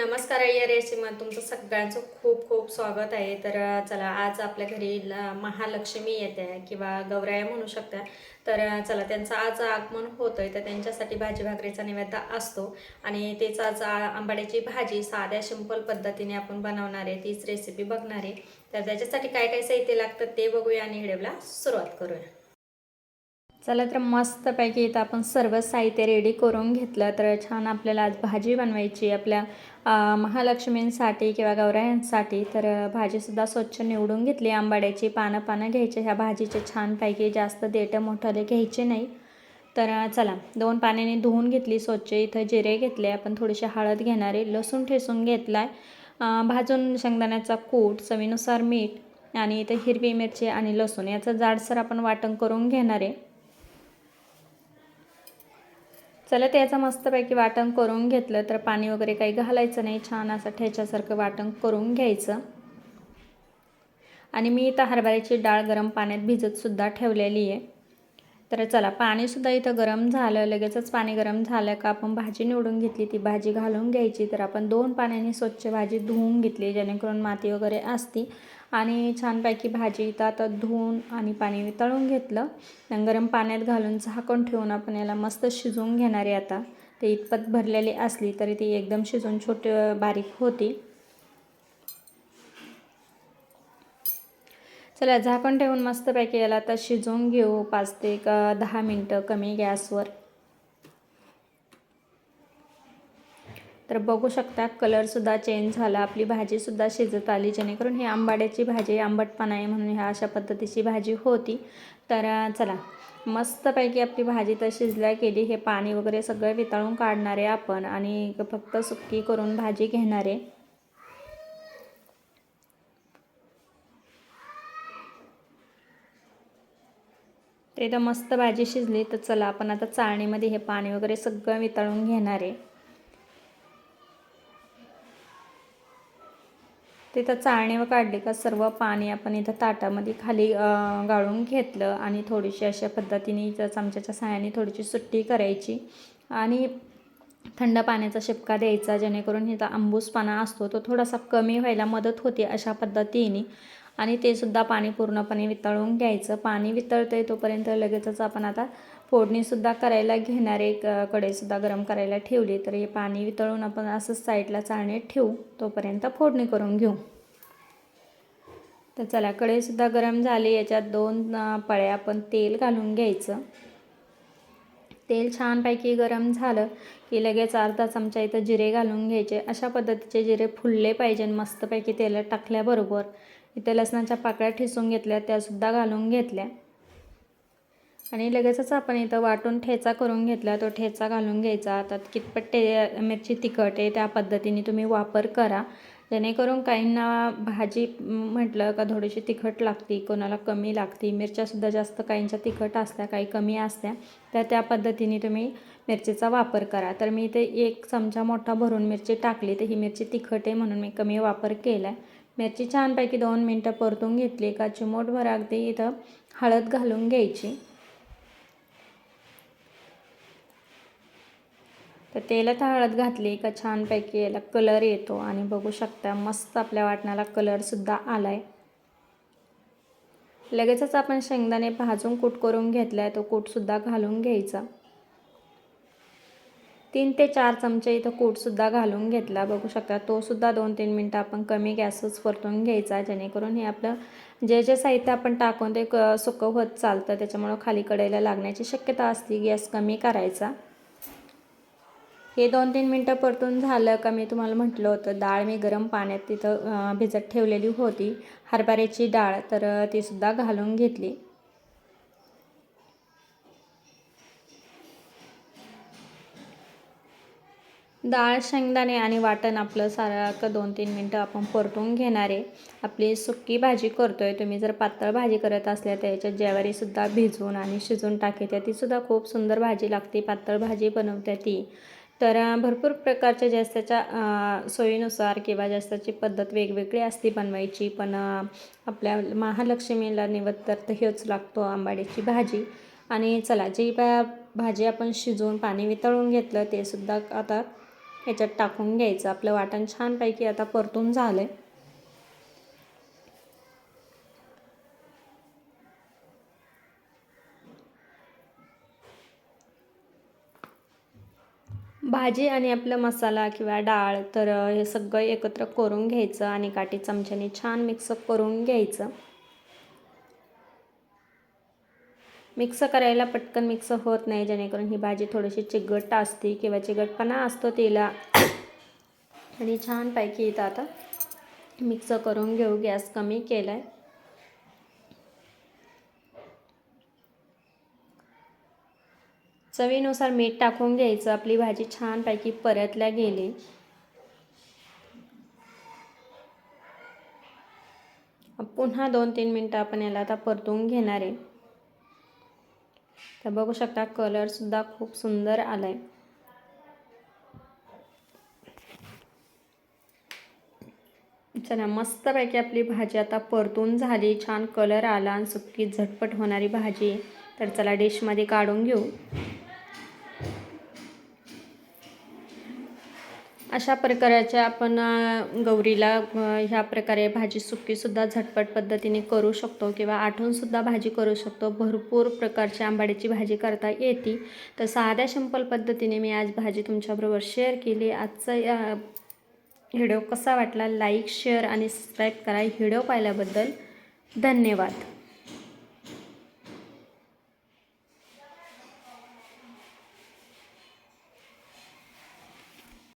नमस्कार या रेसिमत तुमचं सगळ्यांचं खूप खूप स्वागत आहे. तर चला आज आपल्या घरी ल- महालक्ष्मी येते किंवा गौराया म्हणू शकता तर चला त्यांचं आज आगमन होतं आहे तर त्यांच्यासाठी भाजी भाकरीचा नैवेद्य असतो. आणि तेच आज आंबाड्याची भाजी साध्या सिंपल पद्धतीने आपण बनवणार आहे. तीच रेसिपी बघणार आहे. तर त्याच्यासाठी काय काय साहित्य लागतं ते बघूया आणि व्हिडिओला सुरुवात करूया. चला तर मस्तपैकी इथं आपण सर्व साहित्य रेडी करून घेतलं. तर छान आपल्याला आज भाजी बनवायची आपल्या महालक्ष्मींसाठी किंवा गौरायांसाठी तर भाजीसुद्धा स्वच्छ निवडून घेतली. आंबाड्याची पानं पानं घ्यायचे. ह्या भाजीचे छानपैकी जास्त देठं मोठाले घ्यायचे नाही. तर चला दोन पाण्याने धुवून घेतली स्वच्छ. इथं जिरे घेतले. आपण थोडीशी हळद घेणारे लसूण ठेसून घेतला आहे भाजून शेंगदाण्याचा कूट चवीनुसार मीठ आणि इथं हिरवी मिरची आणि लसूण. याचं जाडसर आपण वाटण करून घेणार आहे. चला त्याचं मस्तपैकी वाटण करून घेतलं तर पाणी वगैरे काही घालायचं नाही. छान असं ठेच्यासारखं वाटण करून घ्यायचं. आणि मी इथं हरभऱ्याची डाळ गरम पाण्यात भिजतसुद्धा ठेवलेली आहे. तर चला पाणीसुद्धा इथं गरम झालं. लगेचच पाणी गरम झालं का आपण भाजी निवडून घेतली. ती भाजी घालून घ्यायची. तर आपण दोन पाण्याने स्वच्छ भाजी धुवून घेतली जेणेकरून माती वगैरे असती. आणि छानपैकी भाजी इथं आता धुवून आणि पाणी वितळून घेतलं. गरम पाण्यात घालून झाकण ठेवून आपण याला मस्त शिजवून घेणार आहे आता. ते इतपत भरलेली असली तरी ती एकदम शिजून छोटे बारीक होती. चला झाकण ठेवून मस्तपैकी याला आता शिजवून घेऊ. पाच ते एक दहा मिनटं कमी गॅसवर. तर बघू शकता कलरसुद्धा चेंज झाला आपली भाजीसुद्धा शिजत आली जेणेकरून ही आंबाड्याची भाजी आंबटपणा आहे म्हणून ह्या अशा पद्धतीची भाजी होती. तर चला. मस्तपैकी आपली भाजी तर शिजल्या गेली हे पाणी वगैरे सगळं वितळून काढणार आहे आपण आणि फक्त सुक्की करून भाजी घेणार आहे. ते तर मस्त भाजी शिजली तर चला आपण आता चाळणीमध्ये हे पाणी वगैरे सगळं वितळून घेणार आहे. तिथं चाळणीवर काढली का सर्व पाणी आपण इथं ताटामध्ये खाली गाळून घेतलं आणि थोडीशी अशा पद्धतीने चमच्याच्या साह्याने थोडीशी सुट्टी करायची. आणि थंड पाण्याचा शिपका द्यायचा जेणेकरून इथं आंबूसपणा असतो तो थोडासा कमी व्हायला मदत होते अशा पद्धतीने. आणि ते सुद्धा पाणी पूर्णपणे वितळून घ्यायचं. पाणी वितळतंय तोपर्यंत लगेचच आपण आता फोडणीसुद्धा करायला घेणारे क कढईसुद्धा गरम करायला ठेवली. तर हे पाणी वितळून आपण असंच साईडला चाळणीत ठेवू. तोपर्यंत फोडणी करून घेऊ. तर चला कढईसुद्धा गरम झाली. याच्यात दोन पळ्या आपण तेल घालून घ्यायचं. तेल छानपैकी गरम झालं की लगेच अर्धा चमचा इथं जिरे घालून घ्यायचे. अशा पद्धतीचे जिरे फुलले पाहिजे मस्तपैकी तेलात टाकल्याबरोबर इथे लसणाच्या पाकळ्या ठिसून घेतल्या त्यासुद्धा घालून घेतल्या. आणि लगेचच आपण इथं वाटून ठेचा करून घेतला तो ठेचा घालून घ्यायचा. आता कितपत टे मिरची तिखट आहे त्या पद्धतीने तुम्ही वापर करा. जेणेकरून काहींना भाजी म्हटलं का थोडीशी तिखट लागते कोणाला कमी लागते. मिरच्यासुद्धा जास्त काहींच्या तिखट असत्या काही कमी असत्या तर त्या पद्धतीने तुम्ही मिरचीचा वापर करा. तर मी इथे एक चमचा मोठा भरून मिरची टाकली तर ही मिरची तिखट आहे म्हणून मी कमी वापर केला आहे मिरची छानपैकी दोन मिनटं परतून घेतली का चिमोटभर अगदी इथं हळद घालून घ्यायची. तर तेलात हळद घातली का छानपैकी याला कलर येतो आणि बघू शकता मस्त आपल्या वाटणाला कलरसुद्धा आला आहे लगेचच आपण शेंगदाणे भाजून कूट करून घेतला आहे तो कूटसुद्धा घालून घ्यायचा. तीन ते चार चमचे इथं कूटसुद्धा घालून घेतला. बघू शकता तोसुद्धा दोन तीन मिनटं आपण कमी गॅसच परतून घ्यायचा जेणेकरून हे आपलं जे जे साहित्य आपण टाकून ते क सुकं होत चालतं त्याच्यामुळं खाली कडेला लागण्याची शक्यता असते. गॅस कमी करायचा. हे दोन तीन मिनटं परतून झालं का मी तुम्हाला म्हटलं होतं. डाळ मी गरम पाण्यात तिथं भिजत ठेवलेली होती. हरभऱ्याची डाळ तर तीसुद्धा घालून घेतली. डाळ शेंगदाणे आणि वाटण आपलं सारखं दोन तीन मिनटं आपण परतून घेणार. आहे आपली सुक्की भाजी करतो आहे तुम्ही जर पातळ भाजी करत असल्या तर याच्यात ज्वारीसुद्धा भिजवून आणि शिजवून टाकायच्या तीसुद्धा खूप सुंदर भाजी लागते. पातळ भाजी बनवते ती. तर भरपूर प्रकारच्या जास्ताच्या सोयीनुसार किंवा जास्ताची पद्धत वेगवेगळी असते बनवायची. पण आपल्या महालक्ष्मीला निवत तर हेच लागतो आंबाड्याची भाजी. आणि चला जी बा भाजी आपण शिजवून पाणी वितळून घेतलं ते सुद्धा आता ह्याच्यात टाकून घ्यायचं. आपलं वाटण छानपैकी आता परतून झालं आहे भाजी आणि आपला मसाला किंवा डाळ तर हे सगळं एकत्र करून घ्यायचं आणि काठी चमच्याने छान मिक्स करून घ्यायचं. मिक्स करायला पटकन मिक्स होत नाही जेणेकरून ही भाजी थोडीशी चिकट असते किंवा चिकटपणा असतो तिला. आणि छानपैकी इथं आता मिक्स करून घेऊ गॅस कमी केला आहे चवीनुसार मीठ टाकून घ्यायचं. आपली भाजी छानपैकी परतल्या गेली. पुन्हा दोन तीन मिनटं आपण याला आता परतून घेणार आहे. तर बघू शकता कलरसुद्धा खूप सुंदर आला आहे चला मस्तपैकी आपली भाजी आता परतून झाली. छान कलर आला आणि सुकी झटपट होणारी भाजी. तर चला डिशमध्ये काढून घेऊ. अशा प्रकारच्या आपण गौरीला ह्या प्रकारे भाजी सुक्कीसुद्धा झटपट पद्धतीने करू शकतो किंवा आठवूनसुद्धा भाजी करू शकतो. भरपूर प्रकारची आंबाड्याची भाजी करता येते. तर साध्या सिंपल पद्धतीने मी आज भाजी तुमच्याबरोबर शेअर केली. आजचा व्हिडिओ कसा वाटला? लाईक शेअर आणि सबस्क्राईब करा. व्हिडिओ पाहिल्याबद्दल धन्यवाद.